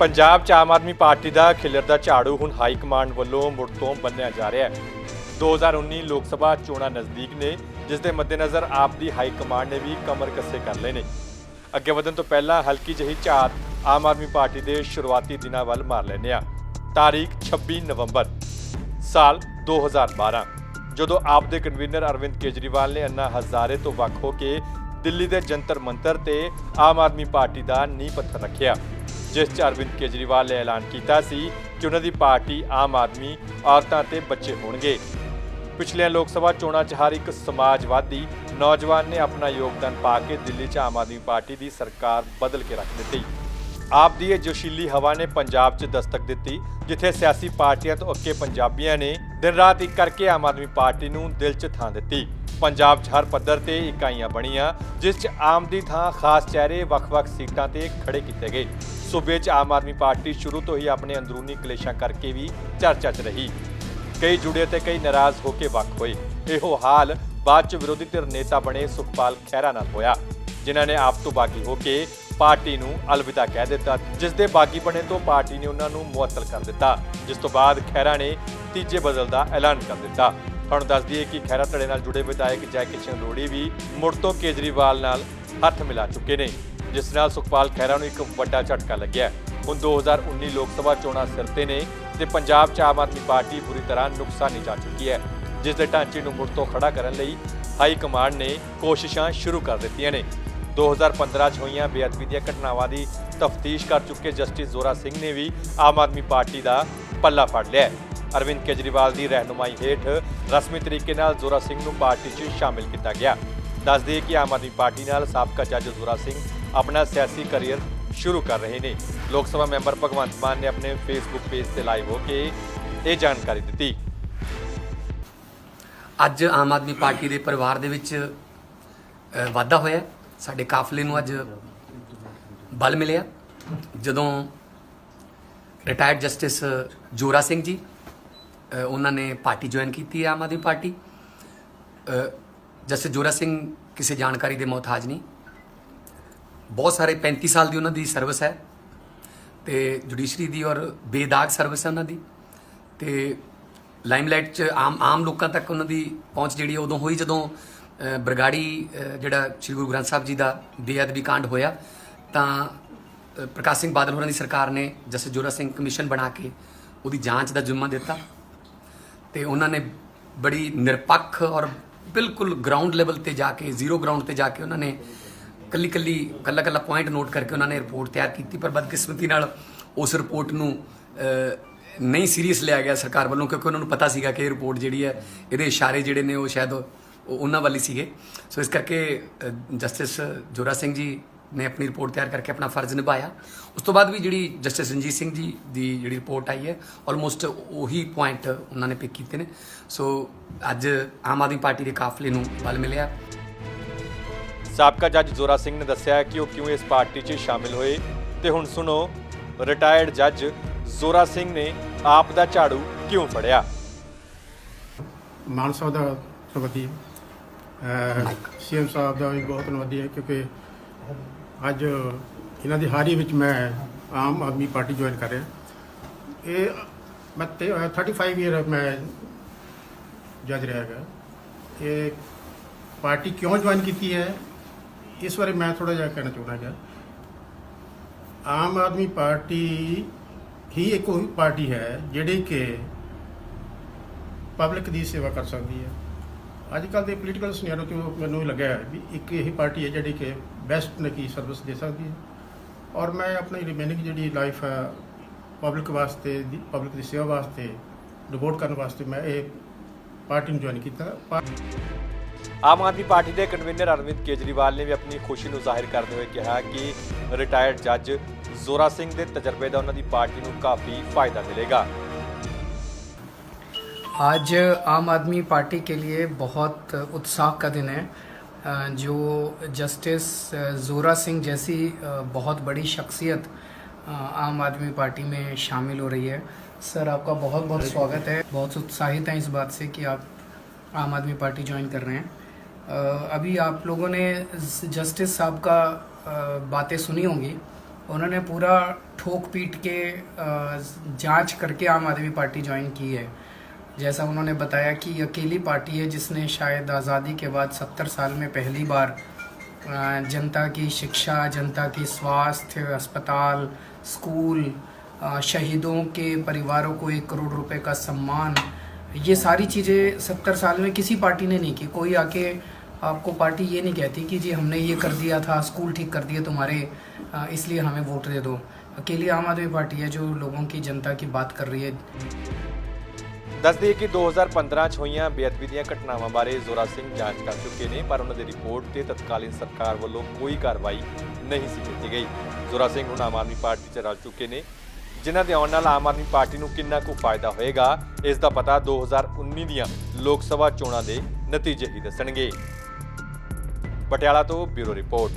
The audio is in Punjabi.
ਪੰਜਾਬ 'ਚ ਆਮ ਆਦਮੀ ਪਾਰਟੀ ਦਾ ਖਿਲਰਦਾ ਝਾੜੂ ਹੁਣ ਹਾਈ ਕਮਾਂਡ ਵੱਲੋਂ ਮੁੜ ਤੋਂ ਬੰਨਿਆ ਜਾ ਰਿਹਾ ਹੈ। 2019 ਲੋਕ ਸਭਾ ਚੋਣਾਂ ਨਜ਼ਦੀਕ ਨੇ, ਜਿਸ ਦੇ ਮੱਦੇਨਜ਼ਰ ਆਪ ਦੀ ਹਾਈ ਕਮਾਂਡ ਨੇ ਵੀ ਕਮਰ ਕੱਸੇ ਕਰ ਲਏ ਨੇ। ਅੱਗੇ ਵਧਣ ਤੋਂ ਪਹਿਲਾਂ ਹਲਕੀ ਜਿਹੀ ਝਾਤ ਆਮ ਆਦਮੀ ਪਾਰਟੀ ਦੇ ਸ਼ੁਰੂਆਤੀ ਦਿਨਾਂ ਵੱਲ ਮਾਰ ਲੈਂਦੇ ਹਾਂ। ਤਾਰੀਖ 26 ਨਵੰਬਰ, ਸਾਲ 2012 ਜਦੋਂ ਆਪ ਦੇ ਕਨਵੀਨਰ ਅਰਵਿੰਦ ਕੇਜਰੀਵਾਲ ਨੇ ਅੰਨਾ ਹਜ਼ਾਰੇ ਤੋਂ ਵੱਖ ਹੋ ਕੇ ਦਿੱਲੀ ਦੇ ਜੰਤਰ ਮੰਤਰ ਤੇ ਆਮ ਆਦਮੀ ਪਾਰਟੀ ਦਾ ਨੀਂਹ ਪੱਥਰ ਰੱਖਿਆ। ਜਿਸ 'ਚ ਅਰਵਿੰਦ ਕੇਜਰੀਵਾਲ ਨੇ ਐਲਾਨ ਕੀਤਾ ਸੀ ਕਿ ਉਹਨਾਂ ਦੀ ਪਾਰਟੀ ਆਮ ਆਦਮੀ, ਔਰਤਾਂ ਤੇ ਬੱਚੇ ਹੋਣਗੇ। ਪਿਛਲੀਆਂ ਲੋਕ ਸਭਾ ਚੋਣਾਂ 'ਚ ਹਰ ਇੱਕ ਸਮਾਜਵਾਦੀ ਨੌਜਵਾਨ ਨੇ ਆਪਣਾ ਯੋਗਦਾਨ ਪਾ ਕੇ ਦਿੱਲੀ 'ਚ ਆਮ ਆਦਮੀ ਪਾਰਟੀ ਦੀ ਸਰਕਾਰ ਬਦਲ ਕੇ ਰੱਖ ਦਿੱਤੀ। ਆਪ ਦੀ ਇਹ ਜੋਸ਼ੀਲੀ ਹਵਾ ਨੇ ਪੰਜਾਬ 'ਚ ਦਸਤਕ ਦਿੱਤੀ, ਜਿੱਥੇ ਸਿਆਸੀ ਪਾਰਟੀਆਂ ਤੋਂ ਅੱਕੇ ਪੰਜਾਬੀਆਂ ਨੇ ਦਿਨ ਰਾਤ ਇੱਕ ਕਰਕੇ ਆਮ ਆਦਮੀ ਪਾਰਟੀ ਨੂੰ ਦਿਲ 'ਚ ਥਾਂ ਦਿੱਤੀ। ਪੰਜਾਬ 'ਚ ਹਰ ਪੱਧਰ ਤੇ ਇਕਾਈਆਂ ਬਣੀਆਂ, ਜਿਸ 'ਚ ਆਮ ਦੀ ਥਾਂ ਖਾਸ ਚਿਹਰੇ ਵੱਖ-ਵੱਖ ਸੀਟਾਂ ਤੇ ਖੜੇ ਕੀਤੇ ਗਏ। ਸੂਬੇ 'ਚ ਆਮ ਆਦਮੀ ਪਾਰਟੀ ਸ਼ੁਰੂ ਤੋਂ ਹੀ ਆਪਣੇ ਅੰਦਰੂਨੀ ਕਲੇਸ਼ਾਂ ਕਰਕੇ ਵੀ ਚਰਚਾ 'ਚ ਰਹੀ। ਕਈ ਜੁੜੇ ਤੇ ਕਈ ਨਾਰਾਜ਼ ਹੋ ਕੇ ਵੱਖ ਹੋਏ। ਇਹੋ ਹਾਲ ਬਾਅਦ ਚ ਵਿਰੋਧੀ ਧਿਰ ਨੇਤਾ ਬਣੇ ਸੁਖਪਾਲ ਖਹਿਰਾ ਨਾਲ ਹੋਇਆ, ਜਿਨ੍ਹਾਂ ਨੇ ਆਪ ਤੋਂ ਬਾਗੀ ਹੋ ਕੇ ਪਾਰਟੀ ਨੂੰ ਅਲਵਿਦਾ ਕਹਿ ਦਿੱਤਾ, ਜਿਸ ਦੇ ਬਾਗੀ ਬਣੇ ਤੋਂ ਪਾਰਟੀ ਨੇ ਉਹਨਾਂ ਨੂੰ ਮੁਅੱਤਲ ਕਰ ਦਿੱਤਾ, ਜਿਸ ਤੋਂ ਬਾਅਦ ਖਹਿਰਾ ਨੇ ਤੀਜੇ ਬਦਲ ਦਾ ਐਲਾਨ ਕਰ ਦਿੱਤਾ। ਤੁਹਾਨੂੰ ਦੱਸ ਦਈਏ ਕਿ ਖਹਿਰਾ ਧੜੇ ਨਾਲ ਜੁੜੇ ਵਿਧਾਇਕ ਜੈ ਕਿਸ਼ਨ ਰੋੜੀ ਵੀ ਮੁੜ ਤੋਂ ਕੇਜਰੀਵਾਲ ਨਾਲ ਹੱਥ ਮਿਲਾ ਚੁੱਕੇ ਨੇ। ਜਿਸ ਨਾਲ ਸੁਖਪਾਲ ਖਹਿਰਾ ਨੂੰ ਇੱਕ ਵੱਡਾ ਝਟਕਾ ਲੱਗਿਆ ਹੈ। ਹੁਣ 2019 ਲੋਕ ਸਭਾ ਚੋਣਾਂ ਸਿਰ ਤੇ ਨੇ ਤੇ ਪੰਜਾਬ 'ਚ ਆਮ ਆਦਮੀ ਪਾਰਟੀ ਬੁਰੀ ਤਰ੍ਹਾਂ ਨੁਕਸਾਨੀ ਜਾ ਚੁੱਕੀ ਹੈ। ਜਿਸ ਦੇ ਢਾਂਚੇ ਨੂੰ ਮੁੜ ਤੋਂ ਖੜਾ ਕਰਨ ਲਈ ਹਾਈ ਕਮਾਂਡ ਨੇ ਕੋਸ਼ਿਸ਼ਾਂ ਸ਼ੁਰੂ ਕਰ ਦਿੱਤੀਆਂ ਨੇ। 2015 'ਚ ਹੋਈਆਂ ਬੇਅਦਬੀ ਦੀਆਂ ਘਟਨਾਵਾਂ ਦੀ ਤਫਤੀਸ਼ ਕਰ ਚੁੱਕੇ ਜਸਟਿਸ ਜ਼ੋਰਾ ਸਿੰਘ ਨੇ ਵੀ ਆਮ ਆਦਮੀ ਪਾਰਟੀ ਦਾ ਪੱਲਾ ਫੜ ਲਿਆ ਹੈ। ਅਰਵਿੰਦ ਕੇਜਰੀਵਾਲ ਦੀ ਰਹਿਨੁਮਾਈ ਹੇਠ ਰਸਮੀ ਤਰੀਕੇ ਨਾਲ ਜ਼ੋਰਾ ਸਿੰਘ ਨੂੰ ਪਾਰਟੀ 'ਚ ਸ਼ਾਮਿਲ ਕੀਤਾ ਗਿਆ। ਦੱਸ ਕਿ ਆਮ ਆਦਮੀ ਪਾਰਟੀ ਨਾਲ ਸਾਬਕਾ ਜੱਜ ਜ਼ੋਰਾ ਸਿੰਘ ਆਪਣਾ ਸਿਆਸੀ ਕਰੀਅਰ ਸ਼ੁਰੂ ਕਰ ਰਹੇ ਨੇ। ਲੋਕ ਸਭਾ ਮੈਂਬਰ ਭਗਵੰਤ ਮਾਨ ਨੇ ਆਪਣੇ ਫੇਸਬੁੱਕ ਪੇਜ ਤੇ ਲਾਈਵ ਹੋ ਕੇ ਇਹ ਜਾਣਕਾਰੀ ਦਿੱਤੀ। ਅੱਜ ਆਮ ਆਦਮੀ ਪਾਰਟੀ ਦੇ ਪਰਿਵਾਰ ਦੇ ਵਿੱਚ ਵਾਧਾ ਹੋਇਆ ਸਾਡੇ ਕਾਫਲੇ ਨੂੰ ਅੱਜ ਬਲ ਮਿਲਿਆ। ਜਦੋਂ ਰਿਟਾਇਰਡ ਜਸਟਿਸ ਜੋਰਾ ਸਿੰਘ ਜੀ ਉਹਨਾਂ ਨੇ ਪਾਰਟੀ ਜੁਆਇਨ ਕੀਤੀ ਹੈ ਆਮ ਆਦਮੀ ਪਾਰਟੀ। ਜਸਟਿਸ ਜੋਰਾ ਸਿੰਘ ਕਿਸੇ ਜਾਣਕਾਰੀ ਦੇ ਮੁਹਤਾਜ ਨਹੀਂ। ਬਹੁਤ ਸਾਰੇ 35 ਸਾਲ ਦੀ ਉਹਨਾਂ ਦੀ ਸਰਵਿਸ ਹੈ ਤੇ ਜੁਡੀਸ਼ਰੀ ਦੀ ਔਰ ਬੇਦਾਗ ਸਰਵਿਸ ਹੈ ਉਹਨਾਂ ਦੀ ਤੇ ਲਾਈਮਲਾਈਟ 'ਚ ਆਮ ਆਮ ਲੋਕਾਂ ਤੱਕ ਉਹਨਾਂ ਦੀ ਪਹੁੰਚ ਜਿਹੜੀ ਹੈ ਉਦੋਂ ਹੋਈ ਜਦੋਂ ਬਰਗਾੜੀ ਜਿਹੜਾ ਸ੍ਰੀ ਗੁਰੂ ਗ੍ਰੰਥ ਸਾਹਿਬ ਜੀ ਦਾ ਬੇਅਦਬੀ ਕਾਂਡ ਹੋਇਆ, ਤਾਂ ਪ੍ਰਕਾਸ਼ ਸਿੰਘ ਬਾਦਲ ਹੋਰਾਂ ਦੀ ਸਰਕਾਰ ਨੇ ਜਸਟਿਸ ਜੋਰਾ ਸਿੰਘ ਕਮਿਸ਼ਨ ਬਣਾ ਕੇ ਉਹਦੀ ਜਾਂਚ ਦਾ ਜ਼ਿੰਮਾ ਦਿੱਤਾ ਤੇ ਉਹਨਾਂ ਨੇ ਬੜੀ ਨਿਰਪੱਖ ਔਰ ਬਿਲਕੁਲ ਗਰਾਊਂਡ ਲੈਵਲ ਤੇ ਜਾ ਕੇ ਜ਼ੀਰੋ ਗਰਾਊਂਡ ਤੇ ਜਾ ਕੇ ਉਹਨਾਂ ਨੇ ਕੱਲੀ ਕੱਲੀ ਕੱਲਾ ਕੱਲਾ ਪੁਆਇੰਟ ਨੋਟ ਕਰਕੇ ਉਹਨਾਂ ਨੇ ਰਿਪੋਰਟ ਤਿਆਰ ਕੀਤੀ, ਪਰ ਬਦਕਿਸਮਤੀ ਨਾਲ ਉਸ ਰਿਪੋਰਟ ਨੂੰ ਨਹੀਂ ਸੀਰੀਅਸ ਲਿਆ ਗਿਆ ਸਰਕਾਰ ਵੱਲੋਂ, ਕਿਉਂਕਿ ਉਹਨਾਂ ਨੂੰ ਪਤਾ ਸੀਗਾ ਕਿ ਇਹ ਰਿਪੋਰਟ ਜਿਹੜੀ ਹੈ, ਇਹਦੇ ਇਸ਼ਾਰੇ ਜਿਹੜੇ ਨੇ ਉਹ ਸ਼ਾਇਦ ਉਹ ਉਹਨਾਂ ਵਾਲੀ ਸੀਗੇ। ਸੋ ਇਸ ਕਰਕੇ ਜਸਟਿਸ ਜੋਰਾ ਸਿੰਘ ਜੀ ਨੇ ਆਪਣੀ ਰਿਪੋਰਟ ਤਿਆਰ ਕਰਕੇ ਆਪਣਾ ਫਰਜ਼ ਨਿਭਾਇਆ। ਉਸ ਤੋਂ ਬਾਅਦ ਵੀ ਜਿਹੜੀ ਜਸਟਿਸ ਰਣਜੀਤ ਸਿੰਘ ਜੀ ਦੀ ਜਿਹੜੀ ਰਿਪੋਰਟ ਆਈ ਹੈ ਆਲਮੋਸਟ ਉਹੀ ਪੁਆਇੰਟ ਉਹਨਾਂ ਨੇ ਪਿਕ ਕੀਤੇ ਨੇ। ਸੋ ਅੱਜ ਆਮ ਆਦਮੀ ਪਾਰਟੀ ਦੇ ਕਾਫਲੇ ਨੂੰ ਬਲ ਮਿਲਿਆ। ਸਾਬਕਾ ਜੱਜ ਜ਼ੋਰਾ ਸਿੰਘ ਨੇ ਦੱਸਿਆ ਕਿ ਉਹ ਕਿਉਂ ਇਸ ਪਾਰਟੀ 'ਚ ਸ਼ਾਮਿਲ ਹੋਏ? ਤੇ ਹੁਣ ਸੁਣੋ ਰਿਟਾਇਰਡ ਜੱਜ ਜ਼ੋਰਾ ਸਿੰਘ ਨੇ ਆਪ ਦਾ ਝਾੜੂ ਕਿਉਂ ਫੜਿਆ? ਮਾਨ ਸਾਹਿਬ ਦਾ ਸੰਬੰਧੀ ਸੀਐਮ ਸਾਹਿਬ ਦਾ ਵੀ ਬਹੁਤ ਹੈ ਕਿਉਂਕਿ ਅੱਜ ਇਹਨਾਂ ਦੀ ਹਾਰੀ ਵਿੱਚ ਮੈਂ ਆਮ ਆਦਮੀ ਪਾਰਟੀ ਜੁਆਇਨ ਕਰ ਰਿਹਾ। ਇਹ, ਮੈਂ ਤੇ- ਅਹ 35 ਇਅਰ ਮੈਂ ਜੱਜ ਰਿਹਾ ਹੈਗਾ। ਇਹ ਪਾਰਟੀ ਕਿਉਂ ਜੁਆਇਨ ਕੀਤੀ ਹੈ? ਇਸ ਬਾਰੇ ਮੈਂ ਥੋੜਾ ਜਿਹਾ ਕਹਿਣਾ ਚਾਹੁੰਦਾ ਹੈਗਾ। ਆਮ ਆਦਮੀ ਪਾਰਟੀ ਹੀ ਇੱਕ ਉਹੀ ਪਾਰਟੀ ਹੈ ਜਿਹੜੀ ਕਿ ਪਬਲਿਕ ਦੀ ਸੇਵਾ ਕਰ ਸਕਦੀ ਹੈ। ਅੱਜ ਕੱਲ ਦੇ ਪੋਲੀਟੀਕਲ ਸਿਨੈਰੀਓ ਤੋਂ ਮੈਨੂੰ ਲੱਗਿਆ ਵੀ ਇੱਕ ਇਹੀ ਪਾਰਟੀ ਹੈ ਜਿਹੜੀ ਕਿ ਬੈਸਟ ਨਕੀ ਸਰਵਿਸ ਦੇ ਸਕਦੀ ਹੈ। ਔਰ ਮੈਂ ਆਪਣੀ ਰਿਮੇਨਿੰਗ ਜਿਹੜੀ ਲਾਈਫ ਹੈ ਪਬਲਿਕ ਵਾਸਤੇ ਪਬਲਿਕ ਦੀ ਸੇਵਾ ਵਾਸਤੇ ਡਿਵੋਟ ਕਰਨ ਵਾਸਤੇ ਮੈਂ ਇਹ ਪਾਰਟੀ ਨੂੰ ਜੁਆਇਨ ਕੀਤਾ। ਆਮ ਆਦਮੀ ਪਾਰਟੀ ਦੇ ਕਨਵੀਨਰ ਅਰਵਿੰਦ ਕੇਜਰੀਵਾਲ ਨੇ ਵੀ ਆਪਣੀ ਖੁਸ਼ੀ ਨੂੰ ਜ਼ਾਹਿਰ ਕਰਦੇ ਹੋਏ ਕਿਹਾ ਕਿ ਰਿਟਾਇਰਡ ਜੱਜ ਜ਼ੋਰਾ ਸਿੰਘ ਦੇ ਤਜਰਬੇ ਦਾ ਉਹਨਾਂ ਦੀ ਪਾਰਟੀ ਨੂੰ ਕਾਫੀ ਫਾਇਦਾ ਮਿਲੇਗਾ आज आम आदमी पार्टी के लिए बहुत उत्साह का दिन है अ, जो जस्टिस अ, ज़ोरा सिंह जैसी अ, बहुत बड़ी शख्सियत अ, आम आदमी पार्टी में शामिल हो रही है सर आपका बहुत बहुत स्वागत है बहुत उत्साहित हैं इस बात से कि आप आम आदमी पार्टी ज्वाइन कर रहे हैं। अभी आप लोगों ने जस्टिस साहब का बातें सुनी होंगी। उन्होंने पूरा ठोक पीट के जाँच करके आम आदमी पार्टी ज्वाइन की है। जैसा उन्होंने बताया कि अकेली पार्टी है जिसने शायद आज़ादी के बाद सत्तर साल में पहली बार जनता की शिक्षा, जनता की स्वास्थ्य, अस्पताल, स्कूल शहीदों के परिवारों को एक करोड़ रुपए का सम्मान ये सारी चीज़ें सत्तर साल में किसी पार्टी ने नहीं की कोई आके आपको पार्टी ये नहीं कहती कि जी हमने ये कर दिया था स्कूल ठीक कर दिए तुम्हारे अ, इसलिए हमें वोट दे दो अकेली आम आदमी पार्टी है जो लोगों की जनता की बात कर रही है ਦੱਸ ਦਈਏ ਕਿ 2015 ਚ ਹੋਈਆਂ ਬੇਅਦਬੀ ਦੀਆਂ ਘਟਨਾਵਾਂ ਬਾਰੇ ਜ਼ੋਰਾ ਸਿੰਘ ਜਾਂਚ ਕਰ ਚੁੱਕੇ ਨੇ ਪਰ ਉਹਨਾਂ ਦੀ ਰਿਪੋਰਟ ਤੇ ਤਤਕਾਲੀਨ ਸਰਕਾਰ ਵੱਲੋਂ ਕੋਈ ਕਾਰਵਾਈ ਨਹੀਂ ਸੀ ਕੀਤੀ ਗਈ ਜ਼ੋਰਾ ਸਿੰਘ ਹੁਣ ਆਮ ਆਦਮੀ ਪਾਰਟੀ ਚ ਰਲ ਚੁੱਕੇ ਨੇ ਜਿਨ੍ਹਾਂ ਦੇ ਆਉਣ ਨਾਲ ਆਮ ਆਦਮੀ ਪਾਰਟੀ ਨੂੰ ਕਿੰਨਾ ਕੁ ਫਾਇਦਾ ਹੋਏਗਾ, ਇਸ ਦਾ ਪਤਾ 2019 ਦੀਆਂ ਲੋਕ ਸਭਾ ਚੋਣਾਂ ਦੇ ਨਤੀਜੇ ਹੀ ਦੱਸਣਗੇ। ਪਟਿਆਲਾ ਤੋਂ ਬਿਊਰੋ ਰਿਪੋਰਟ।